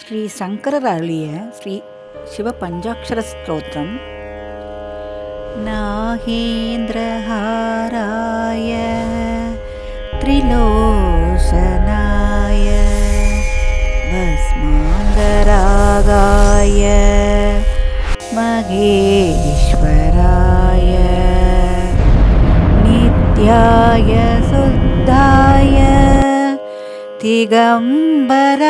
ஸ்ரீ சங்கரர் அருளிய ஸ்ரீ சிவ பஞ்சாட்சர ஸ்தோத்திரம். நாகேந்திரஹாராய திரிலோசனாய பஸ்மாந்தராகாய மகே दिगम्बराय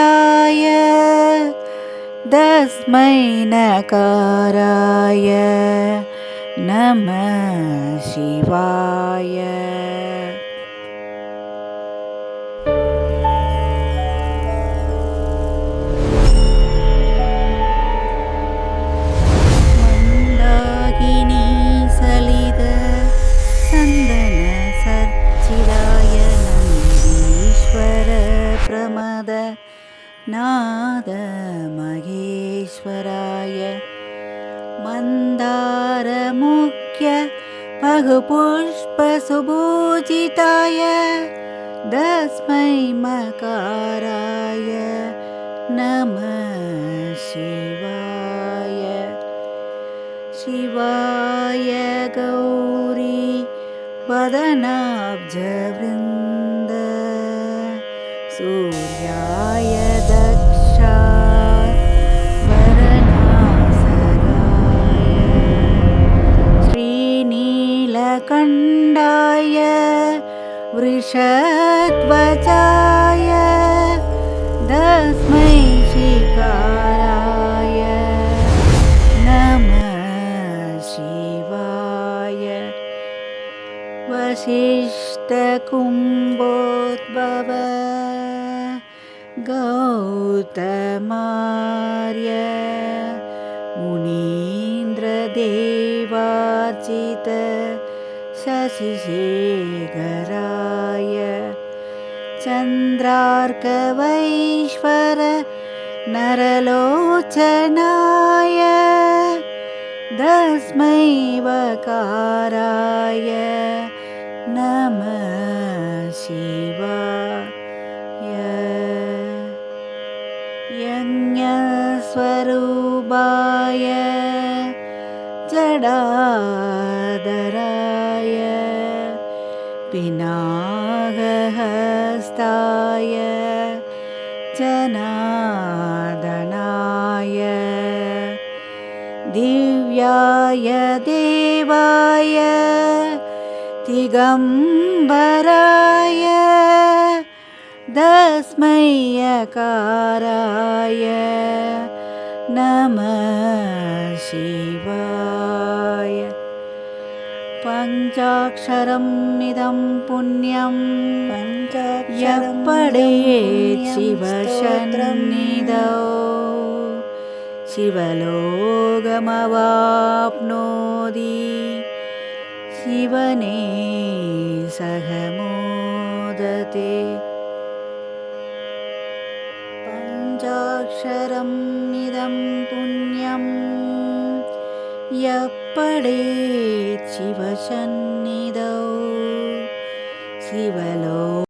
तस्मै नकाराय नमः शिवाय नाद महेश्वराय। मन्दारमुख्य बहुपुष्पसुभूजिताय तस्मै मकाराय नमः शिवाय। शिवाय गौरी वदनाब्जवृन्द सूर्याय दक्षा श्रीनीलकण्डाय वृषध्वजाय तस्मै शिकाराय नमः शिवाय। वसिष्ठकुम्भोद्भव गौतमार्य मुनीन्द्रदेवार्चित शशिशेखराय चन्द्रार्कवैश्वर नरलोचनाय तस्मै वकाराय नमः यज्ञस्वरूपाय जडादराय पिनागहस्ताय जनार्दनाय दिव्याय देवाय दिगम्बराय तस्मै यकाराय नमः शिवाय। पञ्चाक्षरम् इदं पुण्यं यपडेत् शिवशन्निधौ शिवलोकमवाप्नोति। शिवने सह पुण्यम्। यः पडेत् शिवसन्निधौ। शिवलो